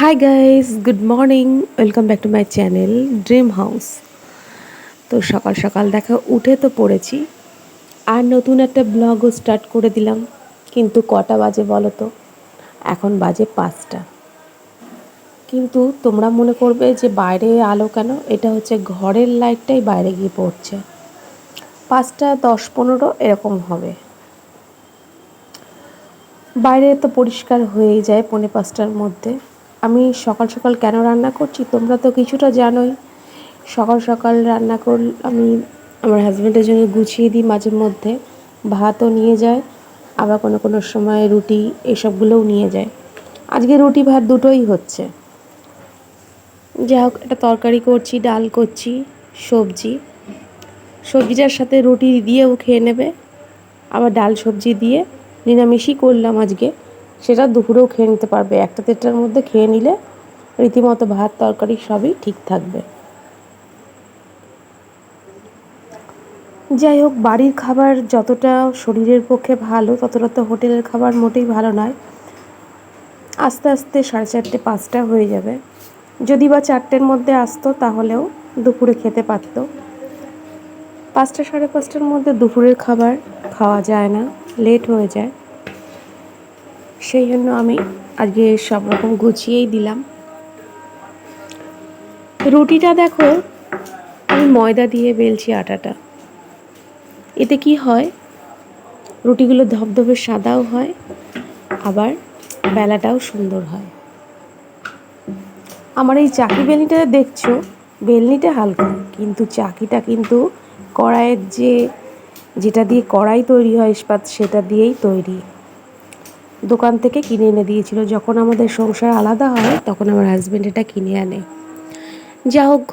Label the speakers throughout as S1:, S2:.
S1: Hi guys good morning welcome back to my channel dream house তো সকাল সকাল দেখা উঠে তো পড়েছি। আর নতুন একটা ব্লগও স্টার্ট করে দিলাম। কিন্তু কটা বাজে বলো তো এখন বাজে পাঁচটা। কিন্তু তোমরা মনে করবে যে বাইরে আলো কেন? এটা হচ্ছে ঘরের লাইটটাই বাইরে গিয়ে পড়ছে। পাঁচটা দশ পনেরো এরকম হবে। বাইরে তো পরিষ্কার হয়েই যায় পৌনে পাঁচটার মধ্যে। আমি সকাল সকাল কেন রান্না করছি? তোমরা তো কিছুটা জানোই। সকাল সকাল রান্না কর, আমি আমার হাজব্যান্ডের জন্য গুছিয়ে দিই মাঝে মধ্যে। ভাতও নিয়ে যায়, আবার কোনো কোনো সময় রুটি এসবগুলোও নিয়ে যায়। আজকে রুটি ভাত দুটোই হচ্ছে। যাই হোক একটা তরকারি করছি, ডাল করছি, সবজি। সবজিটার সাথে রুটি দিয়েও খেয়ে নেবে। আবার ডাল সবজি দিয়ে নিরামিষই করলাম আজকে। সেটা দুপুরেও খেয়ে নিতে পারবে। একটা দেড়টার মধ্যে খেয়ে নিলে রীতিমতো ভাত, তরকারি সবই ঠিক থাকবে। যাই হোক, বাড়ির খাবার যতটা শরীরের পক্ষে ভালো, ততটা তো হোটেলের খাবার মোটেই ভালো নয়। আস্তে আস্তে সাড়ে চারটে, পাঁচটা হয়ে যাবে। যদি বা চারটের মধ্যে আসতো, তাহলেও দুপুরে খেতে পারতো। পাঁচটা, সাড়ে পাঁচটার মধ্যে দুপুরের খাবার খাওয়া যায় না, লেট হয়ে যায়। সেই জন্য আমি আজকে সব রকম গুছিয়েই দিলাম। রুটিটা দেখো, আমি ময়দা দিয়ে বেলছি আটাটা। এতে কি হয়? রুটিগুলো ধবধবে সাদাও হয়, আবার বেলাটাও সুন্দর হয়। আমার এই চাকি বেলনিটা দেখছ? বেলনিটা হালকা, কিন্তু চাকিটা কিন্তু কড়াইয়ের যে, যেটা দিয়ে কড়াই তৈরি হয় ইস্পাত, সেটা দিয়েই তৈরি। দোকান থেকে কিনে এনে দিয়েছিল। যখন আমাদের সংসার আলাদা হয়, তখন আমার হাজব্যান্ড এটা কিনে আনে। যা হোক,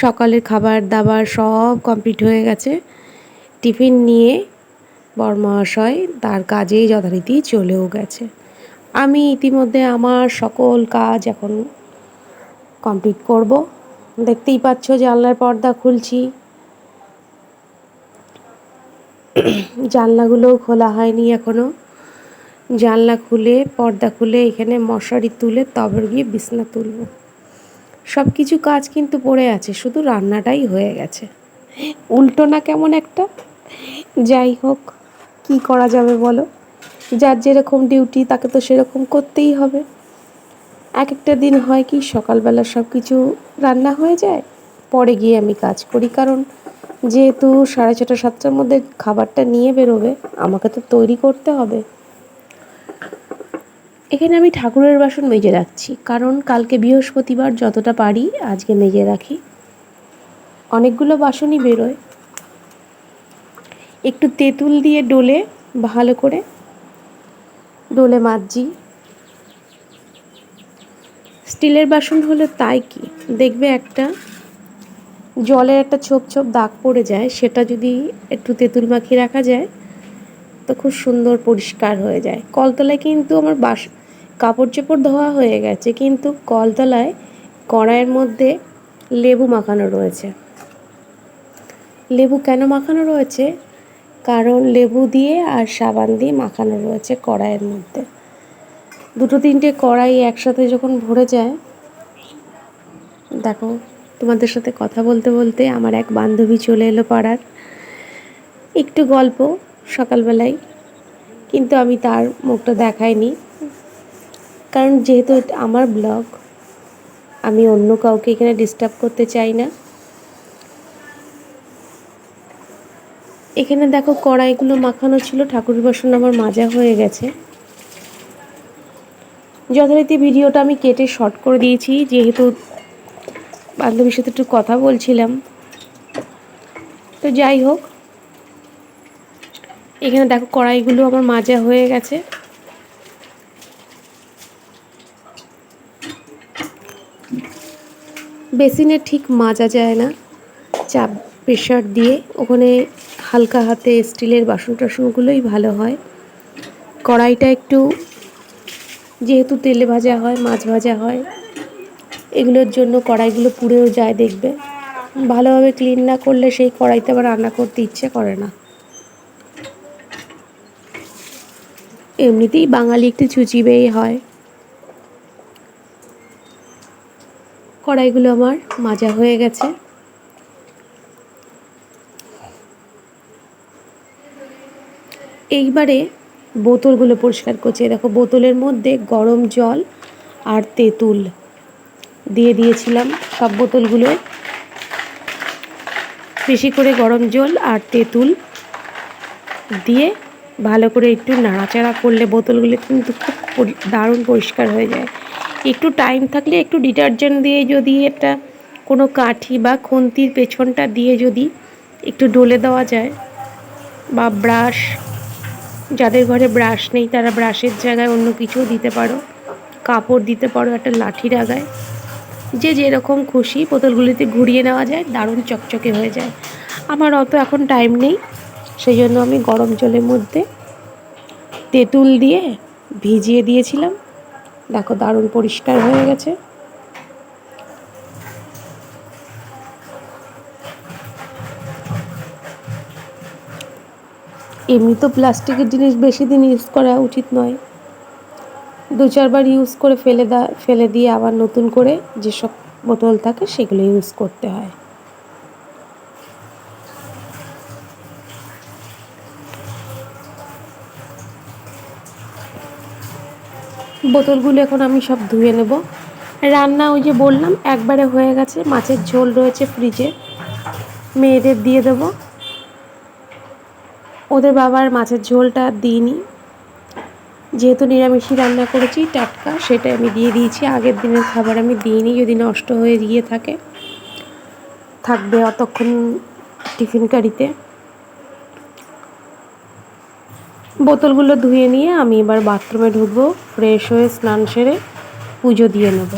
S1: সকালের খাবার দাবার সব কমপ্লিট হয়ে গেছে। টিফিন নিয়ে বরমহাশয় তার কাজেই যথারীতি চলেও গেছে। আমি ইতিমধ্যে আমার সকল কাজ এখন কমপ্লিট করব। দেখতেই পাচ্ছ, জানলার পর্দা খুলছি। জানলাগুলোও খোলা হয়নি এখনও জানলা খুলে, পর্দা খুলে, এখানে মশারি তুলে তবে গিয়ে বিছনা তুলব। সব কিছু কাজ কিন্তু পড়ে আছে, শুধু রান্নাটাই হয়ে গেছে। উল্টো না কেমন একটা? যাই হোক, কি করা যাবে বলো? যার যেরকম ডিউটি তাকে তো সেরকম করতেই হবে। এক একটা দিন হয় কি, সকালবেলা সব কিছু রান্না হয়ে যায়, পরে গিয়ে আমি কাজ করি। কারণ যেহেতু সাড়ে ছটা, সাতটার মধ্যে খাবারটা নিয়ে বেরোবে, আমাকে তো তৈরি করতে হবে। এখানে আমি ঠাকুরের বাসন মেজে রাখছি, কারণ কালকে বৃহস্পতিবার যতটা পারি আজকে মেজে রাখি। অনেকগুলো বাসনই বেরোয়। একটু তেঁতুল দিয়ে ডোলে ভালো করে ডোলে মাজছি স্টিলের বাসন হলে তাই কি? দেখবে একটা জলের একটা ছোপ ছোপ দাগ পড়ে যায়, সেটা যদি একটু তেঁতুল মাখিয়ে রাখা যায়, তো খুব সুন্দর পরিষ্কার হয়ে যায়। কলতলায় কিন্তু আমার বাস কাপড় চোপড় ধোয়া হয়ে গেছে, কিন্তু কলতলায় কড়াইয়ের মধ্যে লেবু মাখানো রয়েছে। লেবু কেন মাখানো রয়েছে? কারণ লেবু দিয়ে আর সাবান দিয়ে মাখানো রয়েছে কড়াইয়ের মধ্যে। দুটো তিনটে কড়াই একসাথে যখন ভরে যায়, দেখো, তোমাদের সাথে কথা বলতে বলতে আমার এক বান্ধবী চলে এলো পাড়ার। একটু গল্প সকালবেলায়, কিন্তু আমি তার মুখটা দেখাইনি। কারণ যেহেতু আমার ব্লগ, আমি অন্য কাউকে এখানে ডিস্টার্ব করতে চাই না। এখানে দেখো কড়াইগুলো মাখানো ছিল, ঠাকুর বাসন আমার মাজা হয়ে গেছে। যথারীতি ভিডিওটা আমি কেটে শর্ট করে দিয়েছি, যেহেতু বান্ধবীর সাথে একটু কথা বলছিলাম। তো যাই হোক, এখানে দেখো কড়াইগুলো আমার মাজা হয়ে গেছে। বেসিনে ঠিক মাজা যায় না। চাপ প্রেশার দিয়ে ওখানে হালকা হাতে স্টিলের বাসন টাসনগুলোই ভালো হয়। কড়াইটা একটু যেহেতু তেলে ভাজা হয়, মাছ ভাজা হয়, এগুলোর জন্য কড়াইগুলো পুড়েও যায় দেখবে। ভালোভাবে ক্লিন না করলে সেই কড়াইতে আবার রান্না করতে ইচ্ছে করে না। এমনিতেই বাঙালি একটু চুচিবেই হয়। কড়াইগুলো আমার মাজা হয়ে গেছে। এইবারে বোতলগুলো পরিষ্কার করছি। দেখো, বোতলের মধ্যে গরম জল আর তেঁতুল দিয়ে দিয়েছিলাম। সব বোতলগুলো বেশি করে গরম জল আর তেঁতুল দিয়ে ভালো করে একটু নাড়াচাড়া করলে বোতলগুলো কিন্তু খুব দারুণ পরিষ্কার হয়ে যায়। একটু টাইম থাকলে একটু ডিটারজেন্ট দিয়ে যদি একটা কোনো কাঠি বা খুন্তির পেছনটা দিয়ে যদি একটু ডলে দেওয়া যায় বা ব্রাশ যাদের ঘরে ব্রাশ নেই তারা ব্রাশের জায়গায় অন্য কিছুও দিতে পারো। কাপড় দিতে পারো একটা লাঠির আগায়। যে যেরকম খুশি বোতলগুলিতে ঘুরিয়ে নেওয়া যায়, দারুণ চকচকে হয়ে যায়। আমার অত এখন টাইম নেই সেই জন্য আমি গরম জলের মধ্যে তেঁতুল দিয়ে ভিজিয়ে দিয়েছিলাম। দেখো, দারুণ পরিষ্কার হয়ে গেছে। এমনি তো প্লাস্টিকের জিনিস বেশি দিন ইউজ করা উচিত নয়। দু চারবার ইউজ করে ফেলে দা, ফেলে দিয়ে আবার নতুন করে যেসব বোতল থাকে সেগুলো ইউজ করতে হয়। বোতলগুলো এখন আমি সব ধুয়ে নেব। রান্না ওই যে বললাম, একবারে হয়ে গেছে। মাছের ঝোল রয়েছে ফ্রিজে। মেয়েদের দিয়ে দেবো। ওদের বাবার মাছের ঝোলটা দিইনি। যেহেতু নিরামিষই রান্না করেছি, টাটকা সেটা আমি দিয়ে দিয়েছি। আগের দিনের খাবার আমি দিইনি, যদি নষ্ট হয়ে গিয়ে থাকে। থাকবে অতক্ষণ টিফিন কারিতে। বোতলগুলো ধুয়ে নিয়ে আমি এবার বাথরুমে ঢুকবো ফ্রেশ হয়ে স্নান সেরে পুজো দিয়ে নেব।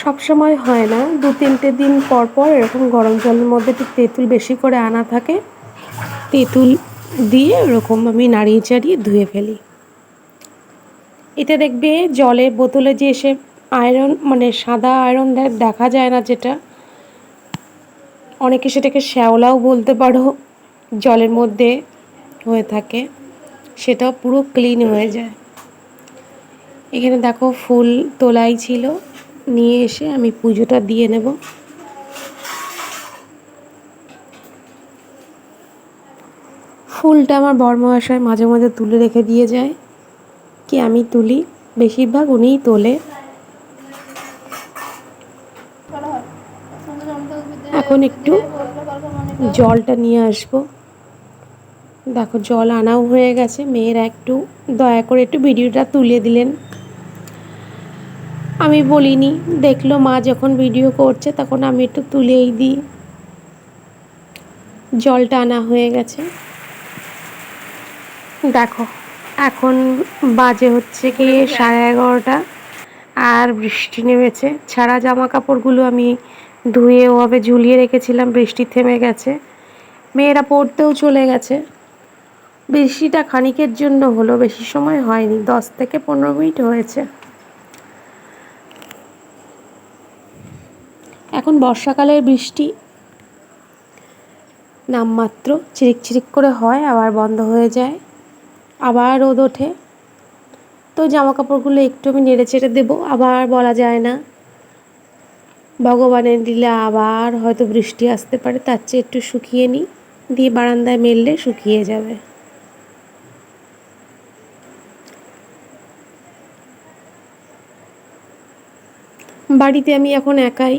S1: সব সময় হয় না, দু তিনটে দিন পর পর এরকম গরম জলের মধ্যে একটু তেঁতুল বেশি করে আনা থাকে, তেঁতুল দিয়ে এরকম আমি নাড়িয়ে চাড়িয়ে ধুয়ে ফেলি। এটা দেখবে জলের বোতলে যে এসে আয়রন মানে সাদা আয়রন দেখা যায় না যেটা। অনেকে সেটাকে শ্যাওলাও বলতে পারো, জলের মধ্যে হয়ে থাকে। সেটাও পুরো ক্লিন হয়ে যায়। এখানে দেখো ফুল তোলাই ছিল। নিয়ে এসে আমি পুজোটা দিয়ে নেব। ফুলটা আমার বর্মহাশয় মাঝে মাঝে তুলে রেখে দিয়ে যায়। কি আমি তুলি? বেশিরভাগ উনিই তোলে। এখন একটু জলটা নিয়ে আসব। দেখো, জল আনাও হয়ে গেছে। মেয়েরা একটু দয়া করে একটু ভিডিওটা তুলে দিলেন। আমি বলিনি, দেখল মা যখন ভিডিও করছে তখন আমি একটু তুলেই দিই। জলটা আনা হয়ে গেছে। দেখো এখন বাজে হচ্ছে কি সাড়ে এগারোটা। আর বৃষ্টি নেমেছে। ছাড়া জামা কাপড়গুলো আমি ধুয়ে ওভাবে ঝুলিয়ে রেখেছিলাম বৃষ্টি থেমে গেছে। মেয়েরা পড়তেও চলে গেছে। বৃষ্টিটা খানিকের জন্য হলো বেশি সময় হয়নি। দশ থেকে পনেরো মিনিট হয়েছে। এখন বর্ষাকালের বৃষ্টি। নামমাত্র চিরিক চিরিক করে হয় আবার বন্ধ হয়ে যায়। আবার রোদ ওঠে। তো জামা কাপড়গুলো একটু আমি নেড়ে চেড়ে দেবো, আবার বলা যায় না। ভগবানের দিলে আবার হয়তো বৃষ্টি আসতে পারে, তার চেয়ে একটু শুকিয়ে নিই। দিয়ে বারান্দায় মেললে শুকিয়ে যাবে। বাড়িতে আমি এখন একাই,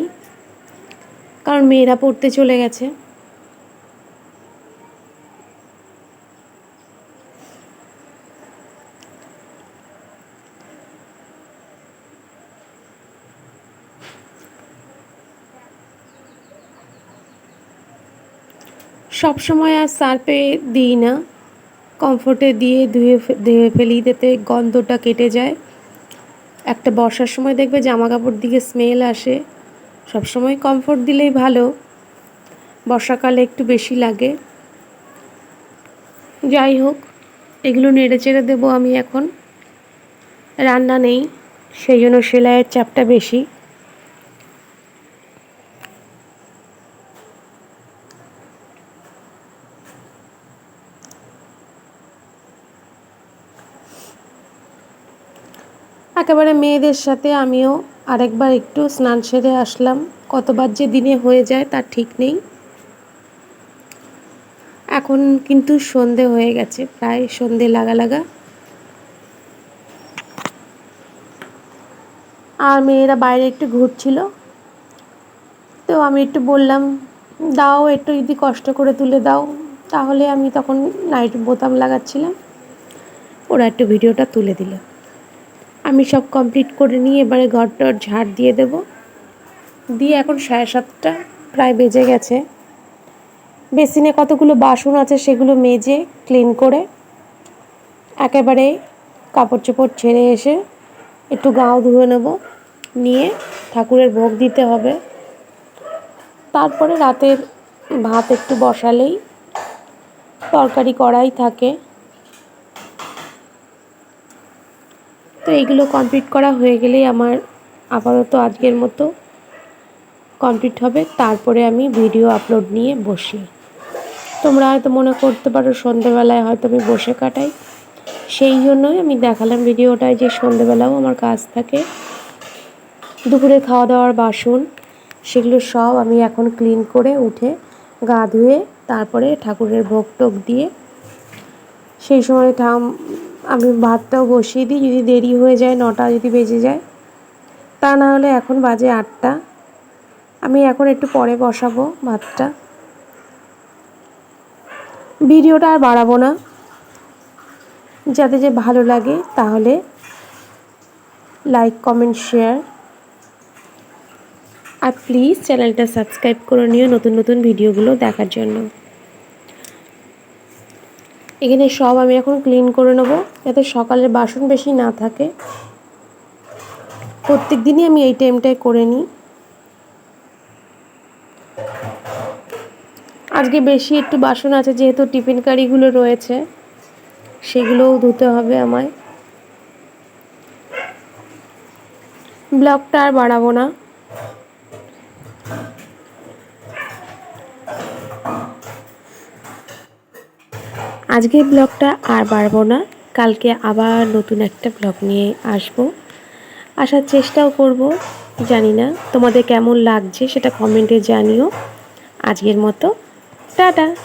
S1: কারণ মেয়েরা পড়তে চলে গেছে। সব সময় আর সার্ফে দিই না। কমফোর্টে দিয়ে ধুয়ে ধুয়ে ফেলি, যাতে গন্ধটা কেটে যায়। একটা বর্ষার সময় দেখবে জামা কাপড় দিকে স্মেল আসে। সব সময় কমফোর্ট দিলেই ভালো। বর্ষাকালে একটু বেশি লাগে। যাই হোক, এগুলো নেড়ে চেড়ে দেবো আমি এখন। রান্না নেই, সেই জন্য সেলাইয়ের চাপটা বেশি। একেবারে মেয়েদের সাথে আমিও আরেকবার একটু স্নান সেরে আসলাম। কতবার যে দিনে হয়ে যায় তার ঠিক নেই। এখন কিন্তু সন্ধে হয়ে গেছে, প্রায় সন্ধে লাগা লাগা। আর মেয়েরা বাইরে একটু ঘুরছিল। তো আমি একটু বললাম, দাও একটু যদি কষ্ট করে তুলে দাও, তাহলে আমি তখন লাইট বোতাম লাগাচ্ছিলাম। ওরা একটু ভিডিওটা তুলে দিল। আমি সব কমপ্লিট করে নিয়ে এবারে ঘর টর ঝাড় দিয়ে দেব। দিয়ে এখন সাড়ে সাতটা, প্রায় বেজে গেছে। বেসিনে কতগুলো বাসন আছে সেগুলো মেজে ক্লিন করে একেবারে কাপড় চোপড় ছেড়ে এসে একটু গাও ধুয়ে নেব। নিয়ে ঠাকুরের ভোগ দিতে হবে। তারপরে রাতের ভাত একটু বসালেই তরকারি করাই থাকে। তো এইগুলো কমপ্লিট করা হয়ে গেলেই আমার আপাতত আজকের মতো কমপ্লিট হবে। তারপরে আমি ভিডিও আপলোড নিয়ে বসি। তোমরা হয়তো মনে করতে পারো, সন্ধেবেলায় হয়তো আমি বসে কাটাই। সেই জন্যই আমি দেখালাম ভিডিওটায় যে সন্ধেবেলাও আমার কাজ থাকে। দুপুরে খাওয়া দাওয়ার বাসন, সেগুলো সব আমি এখন ক্লিন করে উঠে গা ধুয়ে তারপরে ঠাকুরের ভোগ টোক দিয়ে সেই সময় ঠাম আমি ভাতটাও বসিয়ে দিই, যদি দেরি হয়ে যায়, নটা যদি বেজে যায়। তা না হলে এখন বাজে আটটা। আমি এখন একটু পরে বসাবো ভাতটা। ভিডিওটা আর বাড়াবো না। যাতে যে ভালো লাগে, তাহলে লাইক, কমেন্ট, শেয়ার। আর প্লিজ চ্যানেলটা সাবস্ক্রাইব করে নিও নতুন নতুন ভিডিওগুলো দেখার জন্য। এখানে সব আমি এখন ক্লিন করে নেব, যাতে সকালের বাসন বেশি না থাকে। প্রত্যেক দিনই আমি এই টাইমটায় করে নিই আজকে বেশি একটু বাসন আছে, যেহেতু টিফিন কারিগুলো রয়েছে, সেগুলোও ধুতে হবে আমায়। ব্লগটা আর বাড়াবো না। আজকের ব্লগটা আর বাড়বো না। কালকে আবার নতুন একটা ব্লগ নিয়ে আসব। আসার চেষ্টাও করব, জানি না। তোমাদের কেমন লাগছে সেটা কমেন্টে জানিও। আজকের মতো, টাটা।